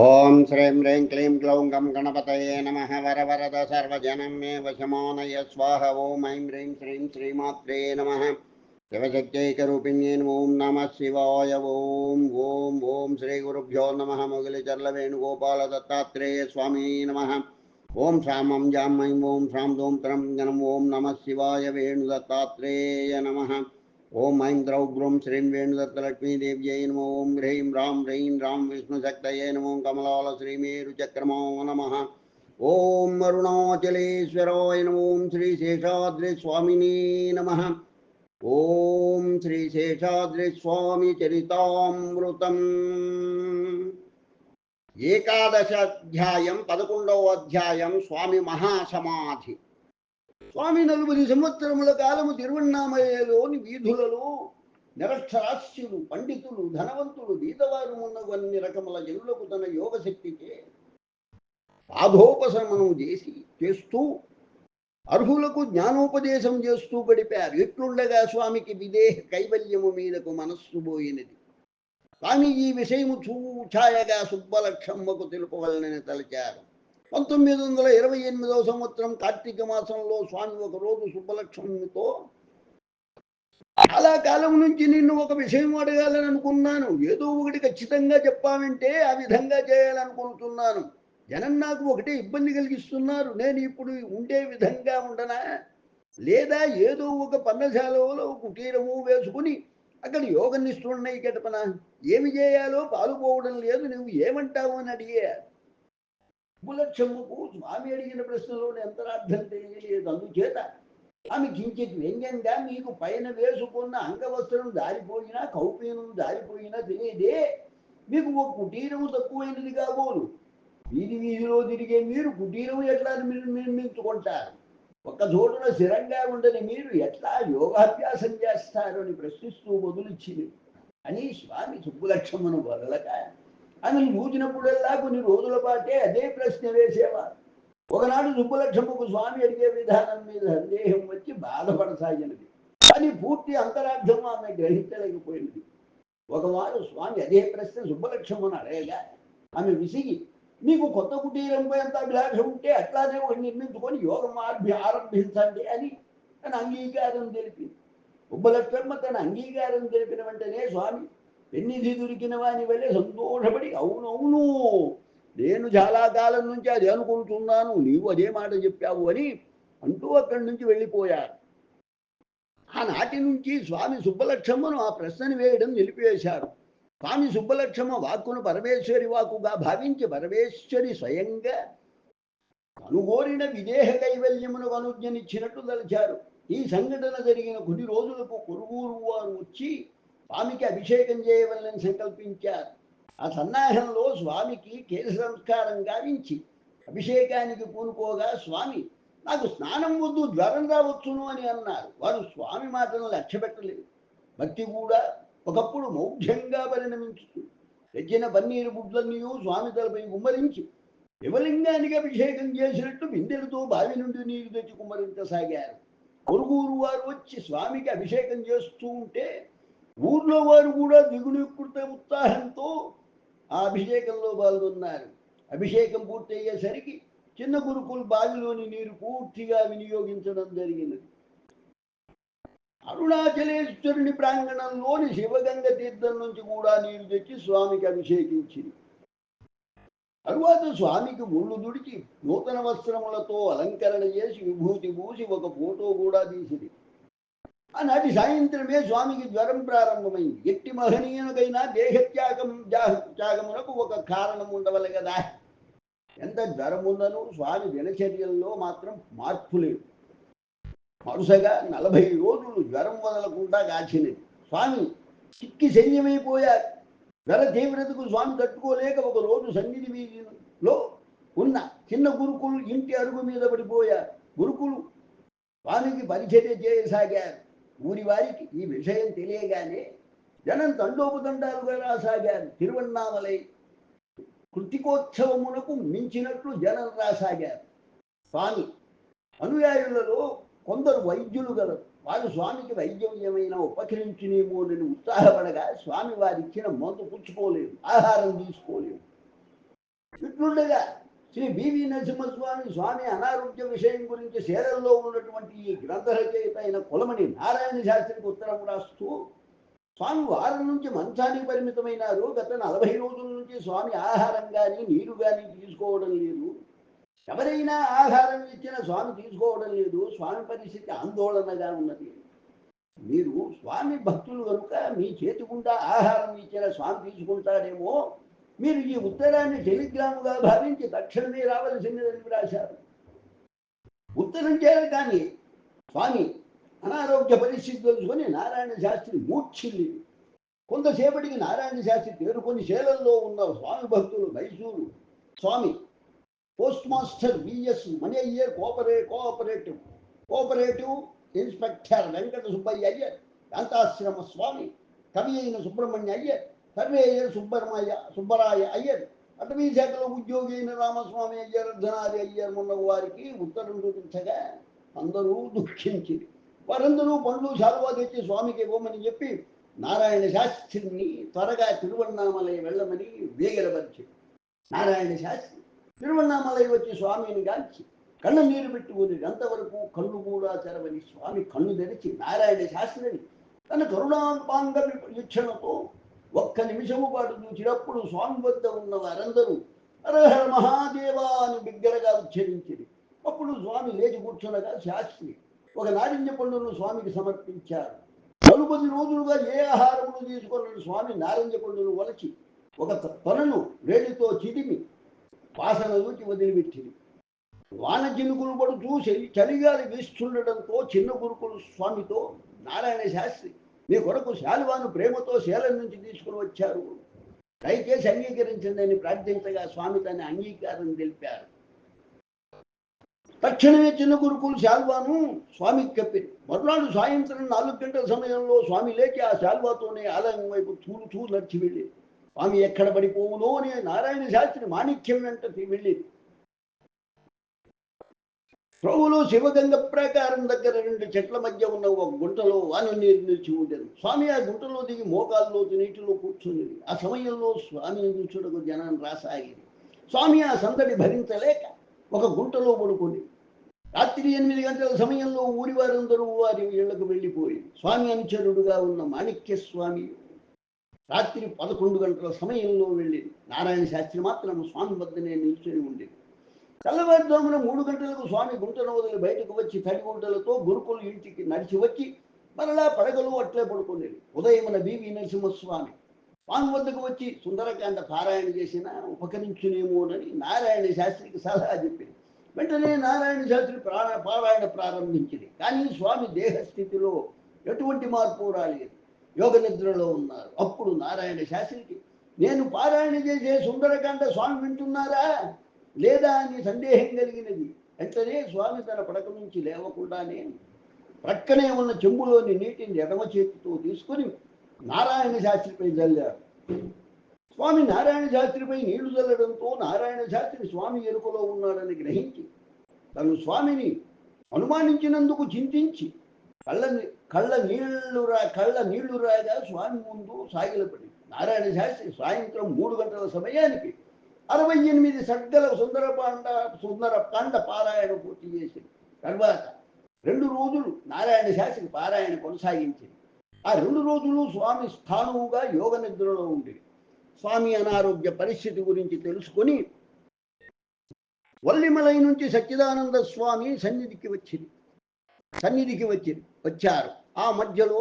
ओम श्रीं ह्रीं क्लीं क्लौं गं गणपतये नमः वरवरद सर्वजनं मे वशमानय स्वाह ॐ ऐं ह्रीं श्रीं श्रीमात्रे नमः शिवशक्त्यैकरूपिण्ये ॐ नमः शिवाय ॐ ॐ ॐ श्रीगुरुभ्यो नमः मुगलिचर्लवेणुगोपालदत्तात्रेय स्वामी नमः ॐ श्रामं जां ऐं ॐ श्रां धूं त्रं जनम् ॐ नमः शिवाय वेणुदत्तात्रेय नमः వేణు దత్తాత్రేయ నమ ఓం ఐం ద్రౌగ్రం శ్రీం వేణుదత్తలక్ష్మీదేవ్యై నమో ఓం హ్రీం రాం హ్రీం రాం విష్ణుశక్తయే నమో కమలాల శ్రీమేరుచక్రమో నమ. ఓం అరుణాచలేశ్వరాయ నమో ఓం శ్రీ శేషాద్రి స్వామిని నమ. ఓం శ్రీ శేషాద్రి స్వామి చరితామృతం ఏకాదశ అధ్యాయం పదకొండవ అధ్యాయం స్వామి మహాసమాధి. స్వామి నలుగురి సంవత్సరముల కాలము తిరువన్నామయ్యలోని వీధులలో నిరక్షరాస్యులు పండితులు ధనవంతులు బీదవారు ఉన్నగు అన్ని రకముల జనులకు తన యోగశక్తికే సాధోపశమనం చేసి చేస్తూ అర్హులకు జ్ఞానోపదేశం చేస్తూ గడిపారు. ఎట్లుండగా స్వామికి విదేహ కైవల్యము మీదకు మనస్సు పోయినది. స్వామి ఈ విషయము చూచాయగా సుబ్బలక్షమ్మకు తెలుపవలనని తలచారు. పంతొమ్మిది వందల ఇరవై ఎనిమిదవ సంవత్సరం కార్తీక మాసంలో స్వామి ఒక రోజు సుబ్బలక్ష్మితో చాలా కాలం నుంచి నిన్ను ఒక విషయం అడగాలని అనుకున్నాను. ఏదో ఒకటి ఖచ్చితంగా చెప్పామంటే ఆ విధంగా చేయాలనుకుంటున్నాను. జనం నాకు ఒకటే ఇబ్బంది కలిగిస్తున్నారు. నేను ఇప్పుడు ఉండే విధంగా ఉండనా? లేదా ఏదో ఒక పన్నశాలలో కుటీరము వేసుకుని అక్కడ యోగ నిష్ఠున్నై గడపన? ఏమి చేయాలో పాలుపోవడం లేదు. నువ్వు ఏమంటావు? అని అడిగారు కులక్షమ్మకు స్వామి అడిగిన ప్రశ్నలో అంతరార్థం తెలియలేదు. అందుచేత ఆమె కించిత్ వ్యంగ్యంగా మీకు పైన వేసుకున్న అంగవస్త్రం దారిపోయినా కౌపీనం దారిపోయినా తెలియదే. మీకు ఒక కుటీరము తక్కువైనది కాబోలు. వీధి వీధిలో తిరిగే మీరు కుటీరము ఎట్లా నిర్మించుకుంటారు ఒక్క చోటున స్థిరంగా ఉండని మీరు ఎట్లా యోగాభ్యాసం చేస్తారు అని ప్రశ్నిస్తూ బదులిచ్చింది అని స్వామి సుబ్బులక్ష్మను వదలక ఆమెను చూసినప్పుడల్లా కొన్ని రోజుల పాటే అదే ప్రశ్న వేసేవారు. ఒకనాడు సుబ్బలక్ష్మకు స్వామి అడిగే విధానం మీద సందేహం వచ్చి బాధపడసాగినది. అది పూర్తి అంతరార్థం ఆమె గ్రహించలేకపోయినది. ఒకవారు స్వామి అదే ప్రశ్న సుబ్బలక్ష్మను అడగగా ఆమె విసిగి మీకు కొత్త కుటీరంపై అంత అభిలాష ఉంటే అట్లానే ఒకటి నిర్మించుకొని యోగం ఆర్భి ఆరంభించండి అని తన అంగీకారం తెలిపింది. ఉబ్బలక్ష్మ తన అంగీకారం తెలిపిన వెంటనే స్వామి వెన్నిధి దొరికిన వాని వల్లే సంతోషపడి అవునవును నేను చాలా కాలం నుంచి అది అనుకుంటున్నాను నీవు అదే మాట చెప్పావు అని అంటూ అక్కడి నుంచి వెళ్ళిపోయారు. ఆనాటి నుంచి స్వామి సుబ్బలక్ష్మను ఆ ప్రశ్నను వేయడం నిలిపివేశారు. స్వామి సుబ్బలక్ష్మ వాక్కును పరమేశ్వరి వాక్కుగా భావించి పరమేశ్వరి స్వయంగా అనుగోరిన విదేహ కైవల్యమును అనుజ్ఞనిచ్చినట్టు తలచారు. ఈ సంఘటన జరిగిన కొన్ని రోజులకు కొరుగూరు వారు వచ్చి స్వామికి అభిషేకం చేయవలని సంకల్పించారు. ఆ సన్నాహంలో స్వామికి కేశ సంస్కారం గావించి అభిషేకానికి పూనుకోగా స్వామి నాకు స్నానం వద్దు జ్వరం రావచ్చును అని అన్నారు. వారు స్వామి మాటను లక్ష్య పెట్టలేదు భక్తి కూడా ఒకప్పుడు మౌఢ్యంగా పరిణమించుతూ తెచ్చిన పన్నీరు బుడ్లన్నీ స్వామి తలపై కుమ్మరించి శివలింగానికి అభిషేకం చేసినట్టు బిందెలతో బావి నుండి నీరు తెచ్చి కుమ్మరించసాగారు. పొరుగురు వారు వచ్చి స్వామికి అభిషేకం చేస్తూ ఉంటే ఊర్లో వారు కూడా దిగులుకృత ఉత్సాహంతో ఆ అభిషేకంలో పాల్గొన్నారు. అభిషేకం పూర్తయ్యేసరికి చిన్న గురుకులు బావిలోని నీరు పూర్తిగా వినియోగించడం జరిగినది అరుణాచలేశ్వరుని ప్రాంగణంలోని శివగంగ తీర్థం నుంచి కూడా నీరు తెచ్చి స్వామికి అభిషేకించింది. తరువాత స్వామికి ముళ్ళు దుడిచి నూతన వస్త్రములతో అలంకరణ చేసి విభూతి పూసి ఒక ఫోటో కూడా తీసింది. నాటి సాయంత్రమే స్వామికి జ్వరం ప్రారంభమైంది. ఎట్టి మహనీయునికైనా దేహత్యాగం త్యాగమునకు ఒక కారణం ఉండవలె కదా. ఎంత జ్వరం ఉన్నను స్వామి దినచర్యల్లో మాత్రం మార్పు లేదు. వరుసగా నలభై రోజులు జ్వరం వదలకుండా కాచినది స్వామి చిక్కి శల్యమైపోయారు జ్వర తీవ్రతకు స్వామి తట్టుకోలేక ఒక రోజు సన్నిధి వీధిలో ఉన్న చిన్న గురుకులు ఇంటి అరుగు మీద పడిపోయారు. గురుకులు స్వామికి పరిచర్య చేయసాగారు. ఊరి వారికి ఈ విషయం తెలియగానే జనం తండోపతండాలుగా రాసాగారు. తిరువన్నామలై కృతికోత్సవమునకు మించినట్లు జనం రాసాగారు. స్వామి అనుయాయులలో కొందరు వైద్యులు గలరు. వారు స్వామికి వైద్యం ఏమైనా ఉపకరించినేమోనని ఉత్సాహపడగా స్వామి వారిచ్చిన మందు పుచ్చుకోలేదు ఆహారం తీసుకోలేదు. ఇట్లుండగా శ్రీ బివి నరసింహస్వామి స్వామి అనారోగ్య విషయం గురించి సేరల్లో ఉన్నటువంటి ఈ గ్రంథ రచయిత అయిన కులమణి నారాయణ శాస్త్రికి ఉత్తరం రాస్తూ స్వామి వారం నుంచి మంచానికి పరిమితమైనారు. గత నలభై రోజుల నుంచి స్వామి ఆహారం కానీ నీరు కానీ తీసుకోవడం లేదు. ఎవరైనా ఆహారం ఇచ్చిన స్వామి తీసుకోవడం లేదు. స్వామి పరిస్థితి ఆందోళనగా ఉన్నది. మీరు స్వామి భక్తులు కనుక మీ చేతి గుండా ఆహారం ఇచ్చిన స్వామి తీసుకుంటాడేమో మీరు ఈ ఉత్తరాన్ని టెలిగ్రాముగా భావించి తక్షణమే రావలసిందని రాశారు ఉత్తరం చేయాలి కానీ స్వామి అనారోగ్య పరిస్థితి తెలుసుకొని నారాయణ శాస్త్రి మూర్ఛిల్లి. కొంతసేపటికి నారాయణ శాస్త్రి తేరుకొని శేలంలో ఉన్న స్వామి భక్తులు Mysore. Swami post master V S Mani Iyer కోఆపరే cooperative. Cooperative inspector Venkata Subbaiah Iyer Kanthashrama Swami కవి అయిన సుబ్రహ్మణ్య అయ్యర్ సర్వేయర్ సుబ్బరమయ్య సుబ్బరాయ అయ్యర్. అటవీశాఖలో ఉద్యోగి అయిన రామస్వామి అయ్యర్ అర్ధనాది అయ్యర్ మొన్న వారికి ఉత్తరం చూపించగా అందరూ దుఃఖించి వారందరూ పండ్లు చాలువా తెచ్చి స్వామికి ఇవ్వమని చెప్పి నారాయణ శాస్త్రిని త్వరగా తిరువన్నామలై వెళ్ళమని వేగలపరిచి నారాయణ శాస్త్రి తిరువన్నామలై వచ్చి స్వామిని గాల్చి కళ్ళ నీరు పెట్టుకుని అంతవరకు కళ్ళు కూడా తెరవని స్వామి కళ్ళు తెరిచి నారాయణ శాస్త్రిని తన కరుణాపాంగ వీక్షణతో ఒక్క నిమిషము పాటు చూసినప్పుడు స్వామి వద్ద ఉన్న వారందరూ హరహర మహాదేవా అని బిగ్గరగా ఉచ్చరించింది అప్పుడు స్వామి లేచి కూర్చునగా శాస్త్రి ఒక నారింజ పండును స్వామికి సమర్పించారు. నలుపది రోజులుగా ఏ ఆహారమును తీసుకున్న స్వామి నారింజ పండును వలచి ఒక తొనను వేడితో చిదిమి వాసన దూచి వదిలిపెట్టింది వాన చినుకులు పడుతూ చలి చలిగాలి వీస్తుండటంతో చిన్న గురుకులు స్వామితో నారాయణ శాస్త్రి మీ కొరకు శాలువాను ప్రేమతో శేలం నుంచి తీసుకుని వచ్చారు. దయచేసి అంగీకరించండి అని ప్రార్థించగా స్వామి తన అంగీకారం తెలిపారు. తక్షణమే చిన్న గురుకులు శాల్వాను స్వామికి చెప్పింది మరునాడు సాయంత్రం నాలుగు గంటల సమయంలో స్వామి లేచి ఆ శాల్వాతోనే ఆలయం వైపు చూలు తూ నడిచి వెళ్ళి స్వామి ఎక్కడ పడిపోవునో అని నారాయణ శాస్త్రి మాణిక్యం వెంట వెళ్ళి ప్రభువులు శివగంగ ప్రాకారం దగ్గర రెండు చెట్ల మధ్య ఉన్న ఒక గుంటలో వాన నీరు నిలిచి ఉండేది. స్వామి ఆ గుంటలో దిగి మోకాల్లో నీటిలో కూర్చుంది. ఆ సమయంలో స్వామిని చూచుటకు జనాన్ని రాసాగింది స్వామి ఆ సందడి భరించలేక ఒక గుంటలో పడుకొని రాత్రి ఎనిమిది గంటల సమయంలో ఊరి వారందరూ వారి ఇళ్ళకు వెళ్ళిపోయి స్వామి అనుచరుడుగా ఉన్న మాణిక్య స్వామి రాత్రి పదకొండు గంటల సమయంలో వెళ్ళి నారాయణ శాస్త్రి మాత్రం స్వామి వద్దనే నిల్చొని ఉండేది. తెల్లవారుజామున మూడు గంటలకు స్వామి గుంటను వదిలి బయటకు వచ్చి తడి గుంటలతో గురుకులు ఇంటికి నడిచి వచ్చి మరలా పడగలు అట్లే పడుకునేది. ఉదయమున బీవి నరసింహస్వామి స్వామి వద్దకు వచ్చి సుందరకాండ పారాయణ చేసిన ఉపకరించునేమోనని నారాయణ శాస్త్రికి సలహా చెప్పింది. వెంటనే నారాయణ శాస్త్రి ప్రాణ పారాయణ ప్రారంభించింది. కానీ స్వామి దేహస్థితిలో ఎటువంటి మార్పు రాలేదు. యోగ నిద్రలో ఉన్నారు. అప్పుడు నారాయణ శాస్త్రికి నేను పారాయణ చేసే సుందరకాండ స్వామి వింటున్నారా? లేదా అని సందేహం కలిగినది. వెంటనే స్వామి తన పడక నుంచి లేవకుండానే ప్రక్కనే ఉన్న చెంబులోని నీటిని ఎడమ చేతితో తీసుకుని నారాయణ శాస్త్రిపై జల్లాడు స్వామి నారాయణ శాస్త్రిపై నీళ్ళు చల్లడంతో నారాయణ శాస్త్రి స్వామి ఎరుకలో ఉన్నాడని గ్రహించి తను స్వామిని అనుమానించినందుకు చింతించి కళ్ళ కళ్ళ నీళ్ళు రా కళ్ళ నీళ్ళు రాగా స్వామి ముందు సాగిలపడి నారాయణ శాస్త్రి సాయంత్రం మూడు గంటల సమయానికి అరవై ఎనిమిది సడ్గల సుందరపాండ సుందరకాండ పారాయణ పూర్తి చేసింది. తర్వాత రెండు రోజులు నారాయణ శాస్త్రి పారాయణ కొనసాగించింది. ఆ రెండు రోజులు స్వామి స్థానువుగా యోగ నిద్రలో ఉండేది. స్వామి అనారోగ్య పరిస్థితి గురించి తెలుసుకొని వల్లిమలై నుంచి సచ్చిదానంద స్వామి సన్నిధికి వచ్చింది. సన్నిధికి వచ్చింది వచ్చారు. ఆ మధ్యలో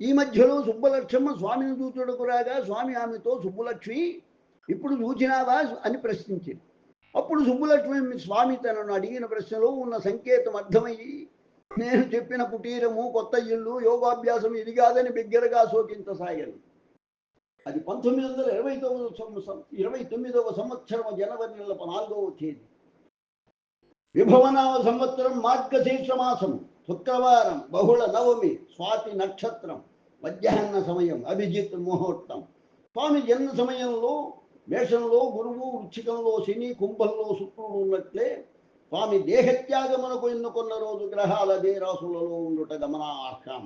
ఈ మధ్యలో సుబ్బలక్ష్మ స్వామిని చూచుడుకు రాగా స్వామి ఆమెతో సుబ్బలక్ష్మి ఇప్పుడు చూచినావా అని ప్రశ్నించింది. అప్పుడు సుబ్బులక్ష్మి స్వామి తనను అడిగిన ప్రశ్నలో ఉన్న సంకేతం అర్థమయ్యి నేను చెప్పిన కుటీరము కొత్త ఇల్లు యోగాభ్యాసం ఇది కాదని బిగ్గరగా శోకించసాగాను అది పంతొమ్మిది వందల ఇరవై తొమ్మిదవ ఇరవై తొమ్మిదవ సంవత్సరం జనవరి నెల నాలుగవ తేదీ. విభవనామ సంవత్సరం మార్గశీర్షమాసం శుక్రవారం బహుళ నవమి స్వాతి నక్షత్రం మధ్యాహ్న సమయం అభిజిత్ ముహూర్తం. స్వామి జన్మ సమయంలో మేషంలో గురువు వృచ్చికంలో శని కుంభంలో శుక్రుడు ఉన్నట్లే స్వామి దేహత్యాగమునకు ఎన్నుకున్న రోజు గ్రహాల దేరాసులలో ఉండుట గమనార్హం.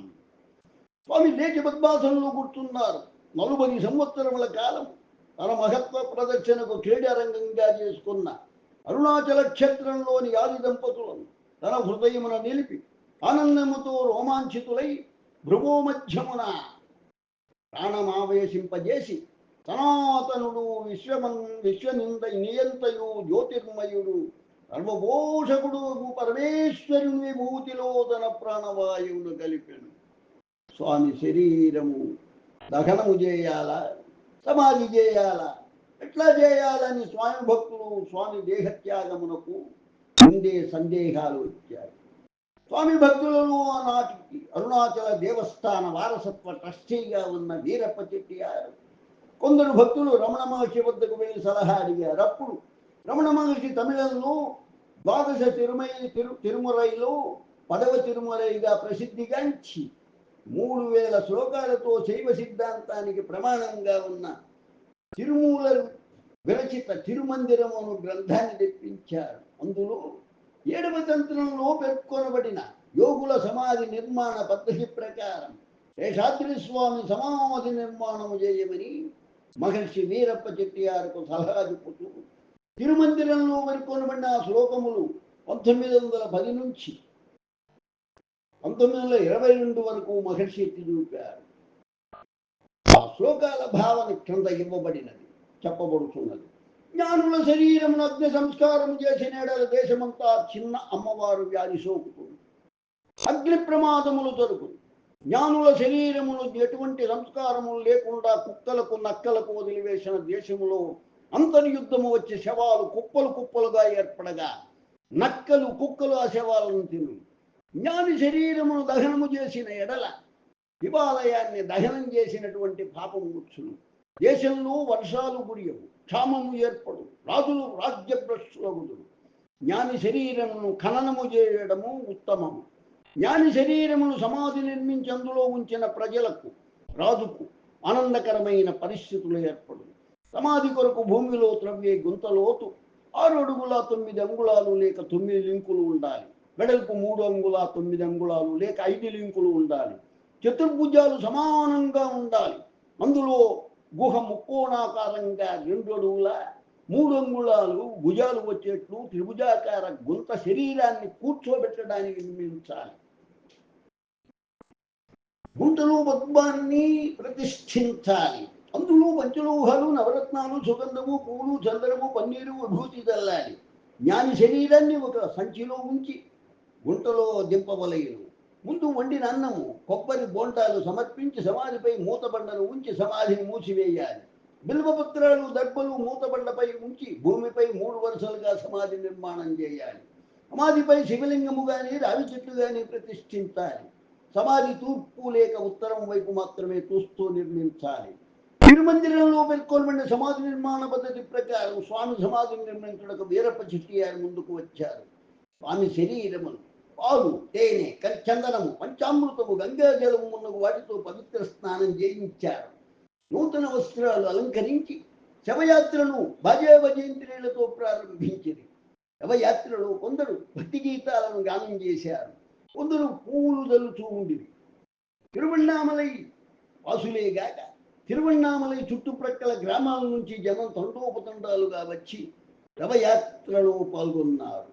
స్వామి లేచి పద్మాసనంలో కూర్చున్నారు. నలుబది సంవత్సరముల కాలం తన మహత్వ ప్రదర్శనకు క్రీడారంగంగా చేసుకున్న అరుణాచల క్షేత్రంలోని ఆది దంపతులను తన హృదయమున నిలిపి ఆనందముతో రోమాంచితులై భృగోమధ్యమున ప్రాణమావేశింపజేసి సనాతనుడు విశ్వమన్ విశ్వనింద నియంతయు జ్యోతిర్మయుడు సర్వభూషకుడు పరమేశ్వరుని విభూతిలో తన ప్రాణవాయువును కలిపెను. స్వామి శరీరము దహనము చేయాలా? సమాధి చేయాలా? ఎట్లా చేయాలని స్వామి భక్తులు స్వామి దేహత్యాగమునకు ముందే సందేహాలు వచ్చాయి స్వామి భక్తులలో నాటికి అరుణాచల దేవస్థాన వారసత్వ ట్రస్టీగా ఉన్న వీరప్ప చెట్టియారు కొందరు భక్తులు రమణ మహర్షి వద్దకు వెళ్ళి సలహా అడిగారు. అప్పుడు రమణ మహర్షి తమిళంలో ద్వాదశ తిరుమై తిరు తిరుమురైలో పదవ తిరుమురైగా ప్రసిద్ధిగాంచి మూడు వేల శ్లోకాలతో శైవ సిద్ధాంతానికి ప్రమాణంగా ఉన్న తిరుమూల విరచిత తిరుమందిరమును గ్రంథాన్ని తెప్పించారు. అందులో ఏడవ తంత్రంలో పేర్కొనబడిన యోగుల సమాధి నిర్మాణ పద్ధతి ప్రకారం శేషాద్రి స్వామి సమాధి నిర్మాణము చేయమని మహర్షి వీరప్ప చెట్టియారుకు సలహా చెప్పుతూ తిరుమందిరంలో మరికొనబడిన ఆ శ్లోకములు పంతొమ్మిది వందల పది నుంచి పంతొమ్మిది వందల ఇరవై రెండు వరకు మహర్షి ఎత్తి చూపారు ఆ శ్లోకాల భావన క్రింద ఇవ్వబడినది చెప్పబడుతున్నది. జ్ఞానుల శరీరమును అగ్ని సంస్కారం చేసిన దేశమంతా చిన్న అమ్మవారు వ్యాధి సోకుతుంది. అగ్ని ప్రమాదములు దొరుకుతుంది జ్ఞానుల శరీరమును ఎటువంటి సంస్కారములు లేకుండా కుక్కలకు నక్కలకు వదిలివేసిన దేశములో అంతర్యుద్ధము వచ్చి శవాలు కుప్పలు కుప్పలుగా ఏర్పడగా నక్కలు కుక్కలు ఆ శవాలను తిను. జ్ఞాని శరీరమును దహనము చేసిన ఎడల హిమాలయాన్ని దహనం చేసినటువంటి పాపం వచ్చును. దేశంలో వర్షాలు గురియవు క్షామము ఏర్పడు రాజులు రాజ్యభ్రష్టులగుదురు. జ్ఞాని శరీరమును ఖననము చేయడము ఉత్తమము. జ్ఞాని శరీరమును సమాధి నిర్మించి అందులో ఉంచిన ప్రజలకు రాజుకు ఆనందకరమైన పరిస్థితులు ఏర్పడు సమాధి కొరకు భూమిలో త్రవ్వే గుంతలోతు ఆరు అడుగుల తొమ్మిది అంగుళాలు లేక తొమ్మిది లింకులు ఉండాలి. వెడల్పు మూడు అంగుళ తొమ్మిది అంగుళాలు లేక ఐదు లింకులు ఉండాలి. చతుర్భుజాలు సమానంగా ఉండాలి. అందులో గుహ ముక్కోణాకారంగా రెండు అడుగుల మూడు అంగుళాలు భుజాలు వచ్చేట్లు త్రిభుజాకార గుంత శరీరాన్ని కూర్చోబెట్టడానికి నిర్మించాలి. గుంటలో పద్మాన్ని ప్రతిష్ఠించాలి. అందులో పంచలోహాలు నవరత్నాలు సుగంధము పూలు చందనము పన్నీరు విభూతి చల్లాలి. జ్ఞాని శరీరాన్ని ఒక సంచిలో ఉంచి గుంటలో దింపవలయను ముందు వండిన అన్నము కొబ్బరి బోంటాలు సమర్పించి సమాధిపై మూతబండను ఉంచి సమాధిని మూసివేయాలి. బిల్వపత్రాలు దర్భలు మూతబండపై ఉంచి భూమిపై మూడు వరుసలుగా సమాధి నిర్మాణం చేయాలి. సమాధిపై శివలింగము కానీ రావి చెట్లు కానీ ప్రతిష్ఠించాలి. సమాధి తూర్పు లేక ఉత్తరం వైపు మాత్రమే చూస్తూ నిర్మించాలి. తిరుమందిరంలో పేర్కొనబడిన సమాధి నిర్మాణ పద్ధతి ప్రకారం స్వామి సమాధిని నిర్మించడానికి వీరప్ప చెట్టియారు ముందుకు వచ్చారు. స్వామి శరీరమును పాలు తేనె కరి చందనము పంచామృతము గంగా జలము మున్నగు వాటితో పవిత్ర స్నానం చేయించారు. నూతన వస్త్రాలు అలంకరించి శవయాత్రను భజవ జయంత్రులతో ప్రారంభించింది శవయాత్రలో కొందరు భక్తి గీతాలను గానం చేశారు. కొందరు పూలు జల్లుతూ ఉండిరి. తిరువణామలై వాసులేగాక తిరువణామలై చుట్టుప్రక్కల గ్రామాల నుంచి జనం తండోపతండాలుగా వచ్చి శవయాత్రలో పాల్గొన్నారు.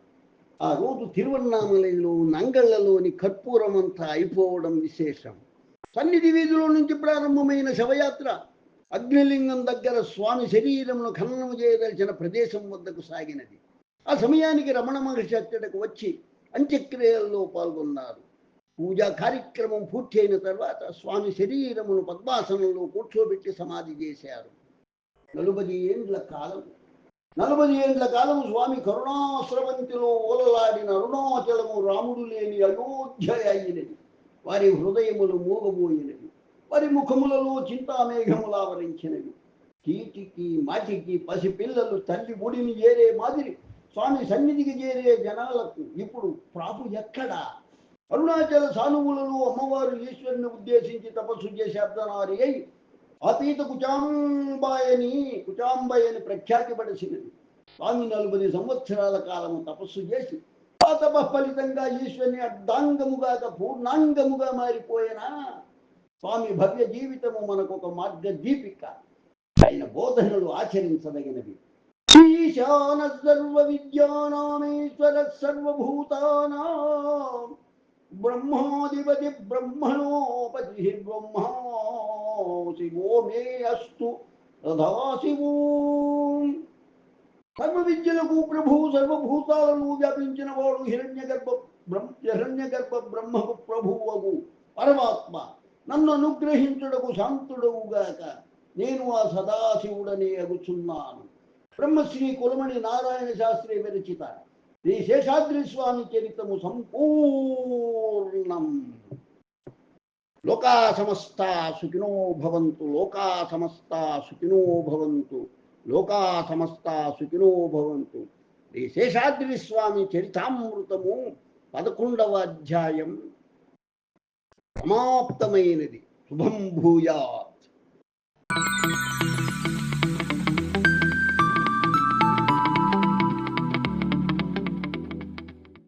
ఆ రోజు తిరువన్నామలైలో నంగళ్ళలోని కర్పూరం అంతా అయిపోవడం విశేషం. సన్నిధి వీధిలో నుంచి ప్రారంభమైన శవయాత్ర అగ్నిలింగం దగ్గర స్వామి శరీరమును ఖననము చేయదలిచిన ప్రదేశం వద్దకు సాగినది. ఆ సమయానికి రమణ మహర్షి అక్కడకు వచ్చి అంత్యక్రియల్లో పాల్గొన్నారు. పూజా కార్యక్రమం పూర్తి అయిన తర్వాత స్వామి శరీరమును పద్మాసనంలో కూర్చోబెట్టి సమాధి చేశారు. నలుబది ఏండ్ల కాలం. నలభై ఏండ్ల కాలం స్వామి కరుణాశ్రవంతిలో ఓలలాడిన అరుణాచలము రాముడు లేని అయోధ్య అయినది వారి హృదయములు మూగబోయినవి. వారి ముఖములలో చింతామేఘములు ఆవరించినవి. కీటికి మాటికి పసిపిల్లలు తల్లి ముడిని ఏరే మాదిరి స్వామి సన్నిధికి చేరే జనాలకు ఇప్పుడు ప్రాపు ఎక్కడ? అరుణాచల సానువులలో అమ్మవారు ఈశ్వరుని ఉద్దేశించి తపస్సు చేసే అర్ధనారి అయి అతీత కుచాంబాయని కుచాంబాయని ప్రఖ్యాతి పడిసినది స్వామి నలభై సంవత్సరాల కాలము తపస్సు చేసి ఆ తప ఫలితంగా ఈశ్వరుని అర్ధాంగముగా పూర్ణాంగముగా మారిపోయిన? స్వామి భవ్య జీవితము మనకు ఒక మార్గ దీపిక ఆయన బోధనలు ఆచరించదగినవి. ఈశాన సర్వ విద్యానామేశ్వర సర్వభూతానాం. బ్రహ్మాధిపతి బ్రహ్మణోపతి బ్రహ్మా శివో మే అస్తు సర్వ విద్యలకు ప్రభు సర్వభూతాలను వ్యాపించిన వాడు హిరణ్య గర్భ బ్రహ్మ హిరణ్య గర్భ బ్రహ్మకు ప్రభువగు పరమాత్మ. నన్ను అనుగ్రహించుటకు శాంతుడవుగాక. నేను ఆ సదాశివుడనే అగుచున్నాను. బ్రహ్మశ్రీ కులమణి నారాయణ శాస్త్రి విరచిత శ్రీ శేషాద్రి స్వామి చరిత్రము సంపూర్ణం. లోకా సమస్త సుఖినో భవంతు లోకా సమస్త సుఖినో భవంతు లోకా సమస్త సుఖినో భవంతు. శ్రీ శేషాద్రి స్వామి చరితామృతము పదకొండవ అధ్యాయం. సమాప్తమైనది. శుభం భూయాత్.